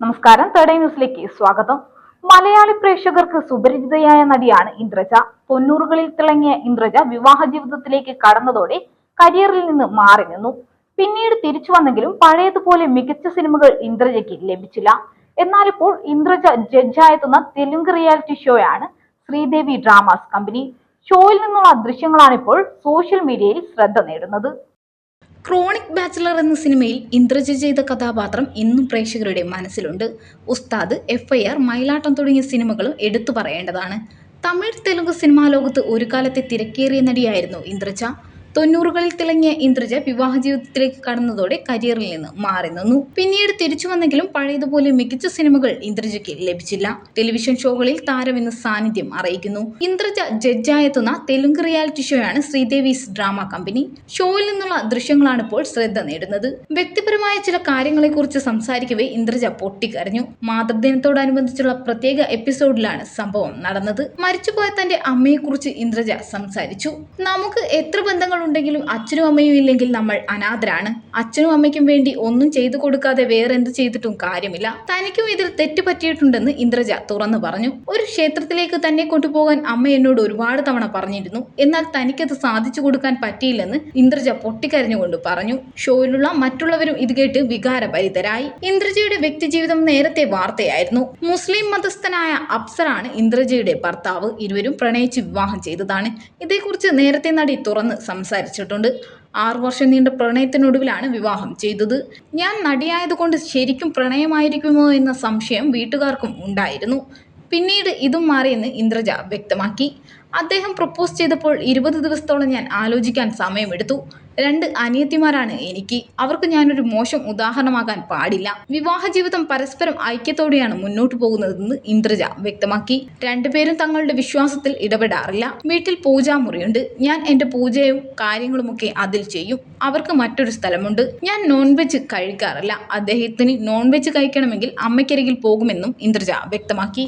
നമസ്കാരം. തേർഡ് ന്യൂസിലേക്ക് സ്വാഗതം. മലയാളി പ്രേക്ഷകർക്ക് സുപരിചിതയായ നടിയാണ് ഇന്ദ്രജ. തൊണ്ണൂറുകളിൽ തിളങ്ങിയ ഇന്ദ്രജ വിവാഹ ജീവിതത്തിലേക്ക് കടന്നതോടെ കരിയറിൽ നിന്ന് മാറി നിന്നു. പിന്നീട് തിരിച്ചു വന്നെങ്കിലും പഴയതുപോലെ മികച്ച സിനിമകൾ ഇന്ദ്രജയ്ക്ക് ലഭിച്ചില്ല. എന്നാൽ ഇപ്പോൾ ഇന്ദ്രജ ജഡ്ജായെത്തുന്ന തെലുങ്ക് റിയാലിറ്റി ഷോയാണ് ശ്രീദേവി ഡ്രാമാസ് കമ്പനി ഷോയിൽ നിന്നുള്ള ദൃശ്യങ്ങളാണ് ഇപ്പോൾ സോഷ്യൽ മീഡിയയിൽ ശ്രദ്ധ നേടുന്നത്. ക്രോണിക് ബാച്ചിലർ എന്ന സിനിമയിൽ ഇന്ദ്രജി ചെയ്ത കഥാപാത്രം ഇന്നും പ്രേക്ഷകരുടെ മനസ്സിലുണ്ട്. ഉസ്താദ് എഫ് ഐ ആർ മയിലാട്ടം തുടങ്ങിയ സിനിമകളും എടുത്തു പറയേണ്ടതാണ്. തമിഴ് തെലുങ്ക് സിനിമാ ലോകത്ത് ഒരു കാലത്തെ തിരക്കേറിയ നടിയായിരുന്നു ഇന്ദ്രജ. തൊണ്ണൂറുകളിൽ തിളങ്ങിയ ഇന്ദ്രജ വിവാഹ ജീവിതത്തിലേക്ക് കടന്നതോടെ കരിയറിൽ നിന്ന് മാറി നിന്നു പിന്നീട് തിരിച്ചു വന്നെങ്കിലും പഴയതുപോലെ മികച്ച സിനിമകൾ ഇന്ദ്രജയ്ക്ക് ലഭിച്ചില്ല. ടെലിവിഷൻ ഷോകളിൽ താരമെന്ന് സാന്നിധ്യം അറിയിക്കുന്നു. ഇന്ദ്രജ ജഡ്ജായെത്തുന്ന തെലുങ്ക് റിയാലിറ്റി ഷോയാണ് ശ്രീദേവീസ് ഡ്രാമ കമ്പനി. ഷോയിൽ നിന്നുള്ള ദൃശ്യങ്ങളാണ് ഇപ്പോൾ ശ്രദ്ധ നേടുന്നത്. വ്യക്തിപരമായ ചില കാര്യങ്ങളെക്കുറിച്ച് സംസാരിക്കവേ ഇന്ദ്രജ പൊട്ടിക്കരഞ്ഞു. മാതൃദിനത്തോടനുബന്ധിച്ചുള്ള പ്രത്യേക എപ്പിസോഡിലാണ് സംഭവം നടന്നത്. മരിച്ചുപോയ തന്റെ അമ്മയെക്കുറിച്ച് ഇന്ദ്രജ സംസാരിച്ചു. നമുക്ക് എത്ര ബന്ധങ്ങളുണ്ടെങ്കിലും അച്ഛനും അമ്മയും ഇല്ലെങ്കിൽ നമ്മൾ അനാഥരാണ്. അച്ഛനും അമ്മയ്ക്കും വേണ്ടി ഒന്നും ചെയ്തു കൊടുക്കാതെ വേറെ എന്ത് ചെയ്തിട്ടും കാര്യമില്ല. തനിക്കും ഇതിൽ തെറ്റ് പറ്റിയിട്ടുണ്ടെന്ന് ഇന്ദ്രജ തുറന്നു പറഞ്ഞു. ഒരു ക്ഷേത്രത്തിലേക്ക് തന്നെ കൊണ്ടുപോകാൻ അമ്മ എന്നോട് ഒരുപാട് തവണ പറഞ്ഞിരുന്നു. എന്നാൽ തനിക്കത് സാധിച്ചു കൊടുക്കാൻ പറ്റിയില്ലെന്ന് ഇന്ദ്രജ പൊട്ടിക്കരഞ്ഞുകൊണ്ട് പറഞ്ഞു. ഷോയിലുള്ള മറ്റുള്ളവരും ഇത് കേട്ട് വികാരഭരിതരായി. ഇന്ദ്രജയുടെ വ്യക്തിജീവിതം നേരത്തെ വാർത്തയായിരുന്നു. മുസ്ലിം മതസ്ഥനായ അപ്സറാണ് ഇന്ദ്രജയുടെ ഭർത്താവ്. ഇരുവരും പ്രണയിച്ച് വിവാഹം ചെയ്തതാണ്. ഇതേക്കുറിച്ച് നേരത്തെ നടി തുറന്ന് സംസാരിച്ചിട്ടുണ്ട്. ആറു വർഷം നീണ്ട പ്രണയത്തിനൊടുവിലാണ് വിവാഹം ചെയ്തത്. ഞാൻ നടിയായതുകൊണ്ട് ശരിക്കും പ്രണയമായിരിക്കുമോ എന്ന സംശയം വീട്ടുകാർക്കും ഉണ്ടായിരുന്നു. പിന്നീട് ഇതും മാറിയെന്ന് ഇന്ദ്രജ വ്യക്തമാക്കി. അദ്ദേഹം പ്രപ്പോസ് ചെയ്തപ്പോൾ ഇരുപത് ദിവസത്തോളം ഞാൻ ആലോചിക്കാൻ സമയമെടുത്തു. രണ്ട് അനിയത്തിമാരാണ് എനിക്ക്. അവർക്ക് ഞാനൊരു മോശം ഉദാഹരണമാകാൻ പാടില്ല. വിവാഹ ജീവിതം പരസ്പരം ഐക്യത്തോടെയാണ് മുന്നോട്ട് പോകുന്നതെന്ന് ഇന്ദ്രജ വ്യക്തമാക്കി. രണ്ടുപേരും തങ്ങളുടെ വിശ്വാസത്തിൽ ഇടപെടാറില്ല. വീട്ടിൽ പൂജാമുറിയുണ്ട്. ഞാൻ എന്റെ പൂജയും കാര്യങ്ങളുമൊക്കെ അതിൽ ചെയ്യും. അവർക്ക് മറ്റൊരു സ്ഥലമുണ്ട്. ഞാൻ നോൺ വെജ് കഴിക്കാറില്ല. അദ്ദേഹത്തിന് നോൺ വെജ് കഴിക്കണമെങ്കിൽ അമ്മയ്ക്കരികിൽ പോകുമെന്നും ഇന്ദ്രജ വ്യക്തമാക്കി.